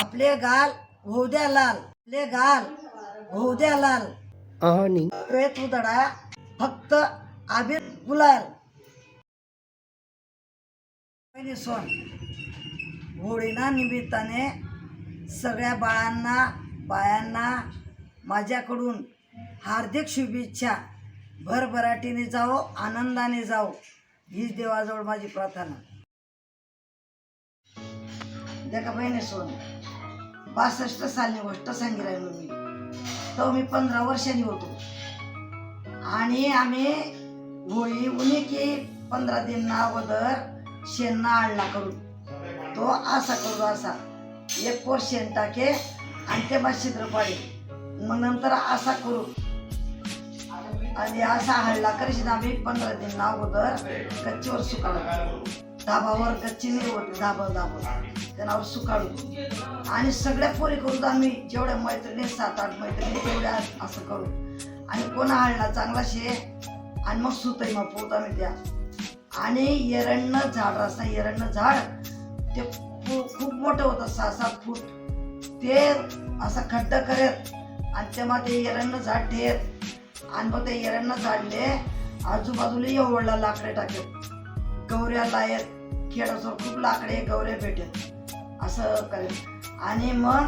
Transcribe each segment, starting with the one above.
आपले गाल होऊ द्या लाल. आपले गाल होऊ द्या लाल. आणि उदडा फक्त आबिर गुलाल. पहिली सोन होळीना निमित्ताने सगळ्या बाळांना बायांना माझ्याकडून हार्दिक शुभेच्छा. भरभराटीने जाओ आनंदाने जाओ. हीच देवाजवळ माझी प्रार्थना. देखा बहिणी सोन बासष्ट सालनी गोष्ट सांगी राहिलो मी. तो मी पंधरा वर्षांनी होतो. आणि आम्ही होळी उन्ही की पंधरा दिन अगोदर शेणना आणला करू तो असा करू असा एक पोर शेण टाके आणि ते बा छिद्र पाडे मग नंतर असा करू. आणि असा हळला करशील आम्ही पंधरा दिन अगोदर गच्चीवर सुकाळू दाबावर गच्ची नाही होती दाबा धाबा त्यानावर सुकाळू आणि सगळ्या पोरी करू आम्ही जेवढ्या मैत्रिणी सात आठ मैत्रिणी तेवढ्या असं करू आणि कोणा हाळला चांगला शे आणि मग सुतई मग पोत आम्ही त्या. आणि एरंडनं झाड रस्ता एरंडनं झाड ते खूप मोठं होतं सहा सात फूट. ते असं खड्ड करत आणि तेव्हा ते एरंडनं झाड ठेत आणि मग ते एरंडनं झाडले आजूबाजूला एवढला लाकडे टाकत गौऱ्या लायत खेळासोर खूप लाकडे गवरे भेटेल. असं करेल. आणि मग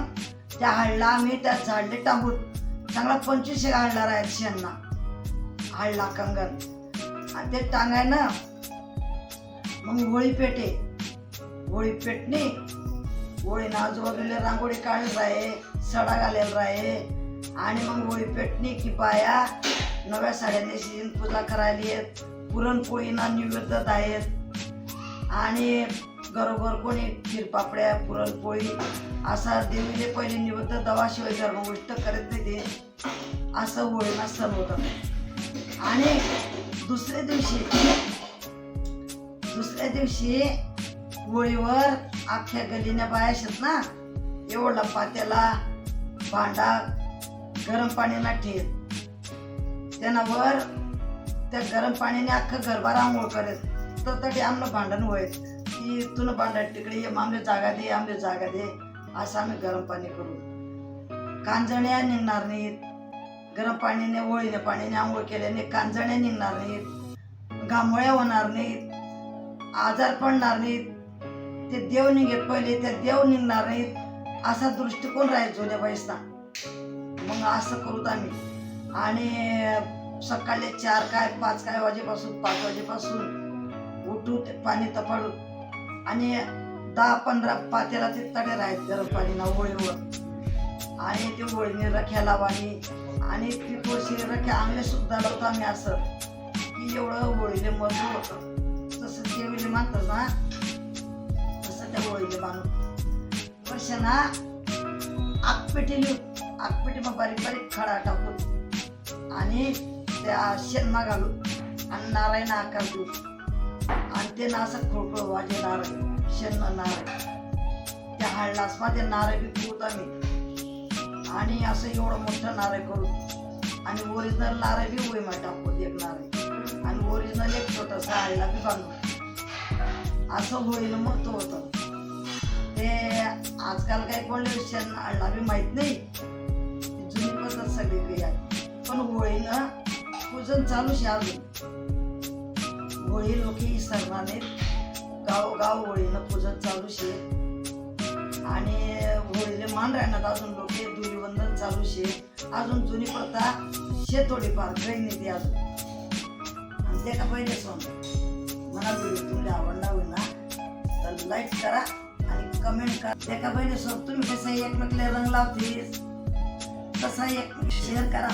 त्या हळला आम्ही त्या झाडले टांबून चांगला पंचवीस एक हळला राहायची यांना हळला कंगन. आणि ते टांगाय ना मग होळी पेटे. होळी पेटणे होळीनं आजूबाजूला रांगोळी काढत राहे सडा घालेल राहे. आणि मग होळी पेटणी की बाया नव्या साड्या नेशीन पूजा करायला येत. पुरणपोळीना निवेद आहेत. आणि घरोघर कोणी खीरपापड्या पुरणपोळी असा देवीने पहिले निवृत्त दवाशिवाय धर्म गोष्ट करत नाही ते. असं होळीला सण होतं. आणि दुसऱ्या दिवशी दुसऱ्या दिवशी होळीवर अख्ख्या गलीने बाया असत ना एवढा पात्याला भांडा गरम पाण्याला त्यांना वर त्या गरम पाण्याने अख्खं गरबार आंघोळ करत. तर तरी आमनं भांडण होईल. की तुला भांडण तिकडे ये आमले जागा दे आमले जागा दे. असं आम्ही गरम पाणी करू. कांजण्या निघणार नाहीत. गरम पाण्याने ओळीने पाण्याने आंघोळ केल्याने कांजण्या निघणार नाहीत. घामोळ्या होणार नाहीत. आजार पडणार नाहीत. ते देव निघेत पहिले त्या देव निघणार नाहीत. असा दृष्टिकोन राहील जुन्या बाईसना मग असं करूत आम्ही. आणि सकाळी चार काय पाच काय वाजेपासून पाच वाजेपासून उठू ते पाणी तपाडू आणि दहा पंधरा पातेला ते तडे राहत गरम पाणी ना होळीवर आणि ते होळीने रख्या लावानी आणि ती थोडीशी रख्या आम्ही सुद्धा लावतो आम्ही असं की एवढं होळीले मजूर होतं. तसं देवीले मानतात ना तसं त्या होळीले मानू वर्षांना आगपेटी लिहू आगपेटी मग बारीक बारीक खडा टाकून आणि त्या शेणमा घालू आणि नारायण आकार देऊ ते ना असं खोकळ वाजे नारळ शेण नारळ. त्या हळणासमध्ये नारळ बी पिऊत आम्ही आणि असं एवढं मोठं नारळ करू आणि ओरिजिनल नारळ बी उई टाकू एक नारळ. आणि ओरिजिनल एक छोटासा हाडला बी बांधू असं होईल मग तो होतं. ते आजकाल काही कोणले शेण आणला बी माहीत नाही. जुनी पद्धत सगळी काही आहे. पण होळीनं पूजन चालू शे अजून. होळी लोक सर्वाने गाव गावोगाव होळीनं पूजन चालू शे. आणि होळीले मान राहणार अजून लोक धुलीवंदन चालू शे. अजून जुनी प्रथा शे थोडीफार काही नाही अजून. आणि ते का पहिले सोन. मला व्हिडिओ तुमच्या आवडला होईल ना तर लाईक करा आणि कमेंट करा. ते का पहिले सोन तुम्ही कसं एकमेकले रंग लावतीस तसा एक शेअर करा.